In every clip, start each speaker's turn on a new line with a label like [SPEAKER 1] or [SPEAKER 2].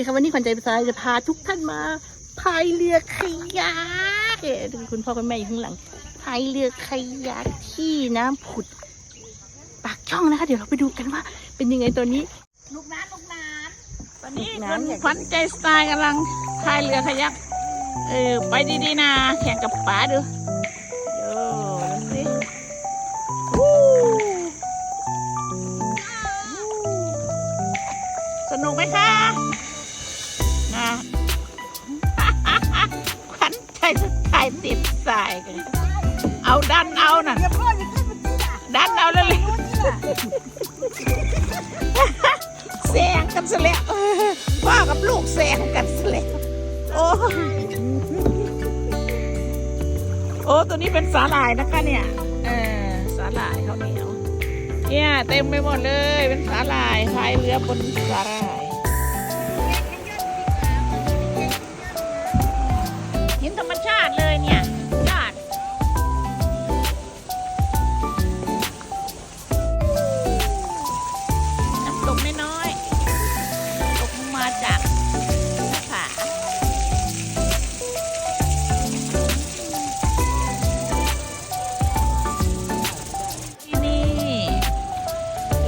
[SPEAKER 1] ดีค่ะวันนี้ขวัญใจทราจะพาทุกท่านมาพายเรือขยักเอ๊ะดูคุณพ่อคุณแม่อยู่ข้างหลังพายเรือขยักที่น้ำผุด ปากช่องนะคะ เดี๋ยวเราไปดูกันว่า เป็นยังไงตัวนี้
[SPEAKER 2] ลูกน้ำลูกน้
[SPEAKER 3] ตอนนี้คุณขวัญใจสไตล์กำลังพายเรือขยักเออไปดีๆนะแข่งกับป๋าดูโอ้ดูสิสนุกไหมคะ ไตล์ติดสายกันเอาดันเอาน่ะำ
[SPEAKER 2] เดี๋ยวพ่อจะขึ้นไปที่น่ะ
[SPEAKER 3] ดันเอาเลยเลย
[SPEAKER 2] นู้นนี่น่ะ
[SPEAKER 3] แซงกันซะแล้วเออพ่อกับลูกแซงกันซะแล้วโอ้โอ้ตัวนี้เป็นสาหร่ายนะคะเนี่ยเออสาหร่ายเขาวเหนียวเนี่ยเต็มไปหมดเลย เป็นสาหร่ายพายเรือบนสาหร่าย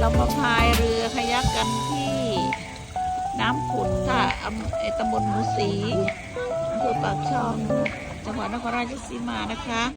[SPEAKER 3] เรามาพายเรือขยักกันที่น้ำขุดค่ะอำไอตำบลหมูสีอำเภอปากช่อง จังหวัดนครราชสีมานะคะ